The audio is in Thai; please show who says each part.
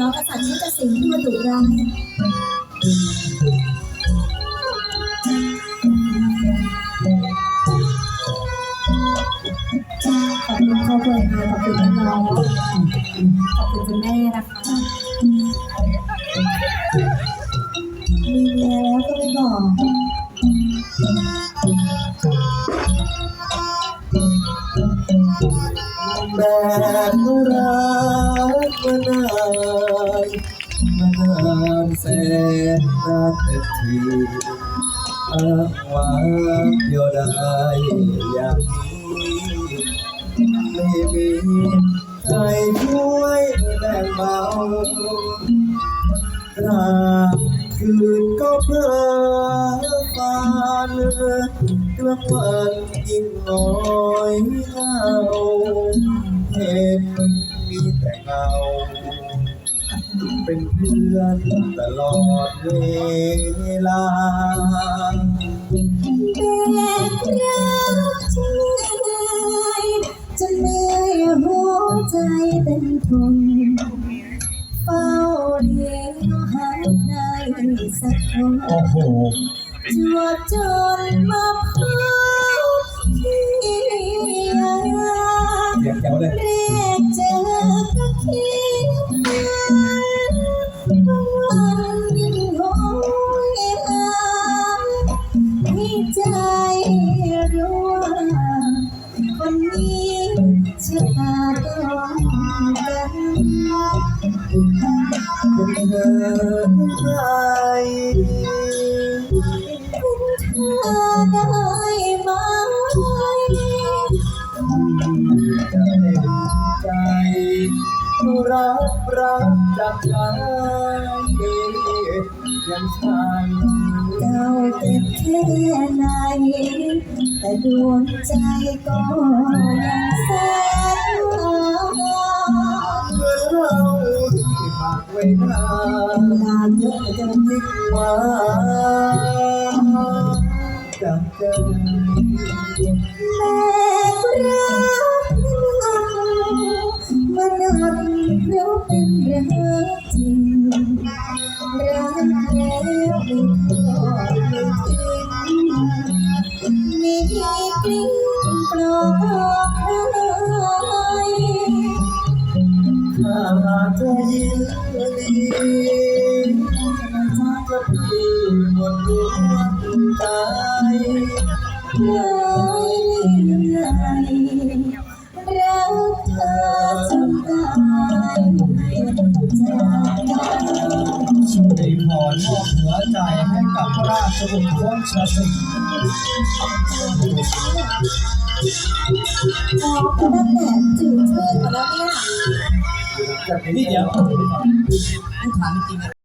Speaker 1: ล้อกษัตริย์ที่จะสิงห์ตัวดุร้ายขอบคุณครอบครัวค่ะขอบคุณน้องขอบคุณคุณแม่นะคะมีเมียแล้วก็ไม่บอก
Speaker 2: แบบ ทีอ้างว้างเดียได้อย่างนี้ไม่มีใครช่วยแบ่งเบาตราบคืนก็เพลิดฝันกลางวันยิ่งน้อยเหงาเห็น เป็นเพื่อนตลอดเวลา
Speaker 1: แบกรักที่เหนื่อจนเหนื่อยหัวใจเป็นทุนเฝ้าเรียงหาใครสักคน
Speaker 2: โอ้โห
Speaker 1: จวบจนมาพบที่ยา
Speaker 2: เสีย
Speaker 1: ก คนนี้ชะตาต้องกัน
Speaker 2: เป็นเธอใคร
Speaker 1: เธอได้ไหม
Speaker 2: ใจใจรักรักจากใจ
Speaker 1: เจ้าเจ็บแค่ไหนแต่ดวงใจก็ยังแสนหวาน
Speaker 2: เมื่อเราที่ฝากไว้นาน
Speaker 1: ลาเยอะเหลือเกิน
Speaker 2: ยิ่งหวานจากใจ
Speaker 1: แม่รักมันหนักเพราะเป็นรักจริง ไม่ทิ้งมีกลิ้งปลอบใคร
Speaker 2: ถ้าเธอยิ้มดีจะพี่หมดดวงใจ
Speaker 1: รั
Speaker 2: ให้กับราชบุตรวัชสิงห์
Speaker 1: พอคนนั้นแหละจืดเชิดหมดแล้วเนี่ย
Speaker 2: นี่เดี๋ยวถามจริง